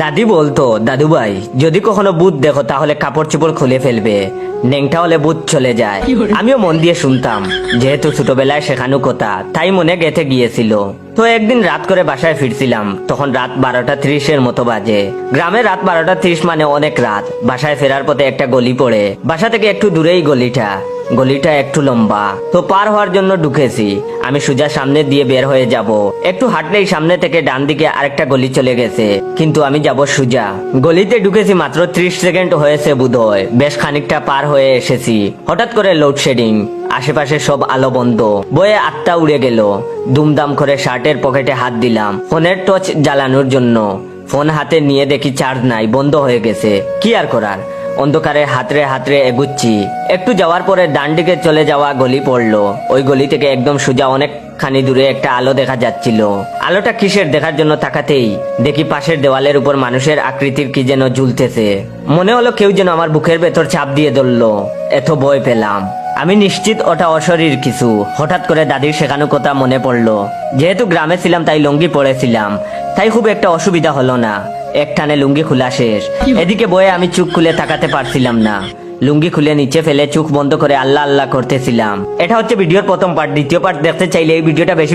দাদি বলতো দাদু ভাই যদি কখনো বুধ দেখো তাহলে কাপড় চোপড় খুলে ফেলবে। নেংটা হলে বুধ চলে যায়। আমিও মন দিয়ে শুনতাম যেহেতু ছোটবেলায় শেখানো কথা তাই মনে গেঁথে গিয়েছিল। তো একদিন রাত করে বাসায় ফিরছিলাম। তখন রাত বারোটা ত্রিশের মতো বাজে। গ্রামে রাত বারোটা ত্রিশ মানে অনেক রাত। বাসায় ফেরার পথে একটা গলি পড়ে। বাসা থেকে একটু দূরেই গলিটা। গলিটা একটু লম্বা। তো পার হওয়ার জন্য ঢুকেছি। আমি সোজা সামনে দিয়ে বের হয়ে যাব। একটু হাঁটলেই সামনে থেকে ডান দিকে আরেকটা গলি চলে গেছে। কিন্তু আমি যাব সোজা। গলিতে ঢুকেছি মাত্র ত্রিশ সেকেন্ড হয়েছে বোধহয়। বেশ খানিকটা পার হয়ে এসেছি। হঠাৎ করে লোডশেডিং আশেপাশে সব আলো বন্ধ। বয়ে আত্মা উড়ে গেল। দুমদাম করে শার্টের পকেটে হাত দিলাম। ফোনের টর্চ জ্বালানোর জন্য। ফোন হাতে নিয়ে দেখি চার্জ নাই, বন্ধ হয়ে গেছে। কি আর করার? অন্ধকারে হাতরে হাতরে এগুচ্ছি। একটু যাওয়ার পরে ডান দিকে চলে যাওয়া গলি পড়ল। ওই গলি থেকে একদম সোজা অনেকখানি দূরে একটা আলো দেখা যাচ্ছিল। আলোটা কিসের দেখার জন্য তাকাতেই দেখি পাশের দেওয়ালের উপর মানুষের আকৃতির কি যেন ঝুলতেছে মনে হলো কেউ যেন আমার বুকের ভেতর চাপ দিয়ে ধরলো। এত ভয় পেলাম। আমি নিশ্চিত ওটা অশরীর কিছু। হঠাৎ করে দাদির শেখানো কথা মনে পড়ল। যেহেতু গ্রামে ছিলাম, তাই লুঙ্গি পড়েছিলাম তাই খুব একটা অসুবিধা হলো না। একটানে লুঙ্গি খোলা শেষ। এদিকে বয়ে আমি চুপ খুলে তাকাতে পারছিলাম না। লুঙ্গি খুলে নিচে ফেলে চোখ বন্ধ করে আল্লাহ আল্লাহ করতেছিলাম। এটা হচ্ছে ভিডিওর প্রথম পার্ট দ্বিতীয় পার্ট দেখতে চাইলে এই ভিডিওটা বেশি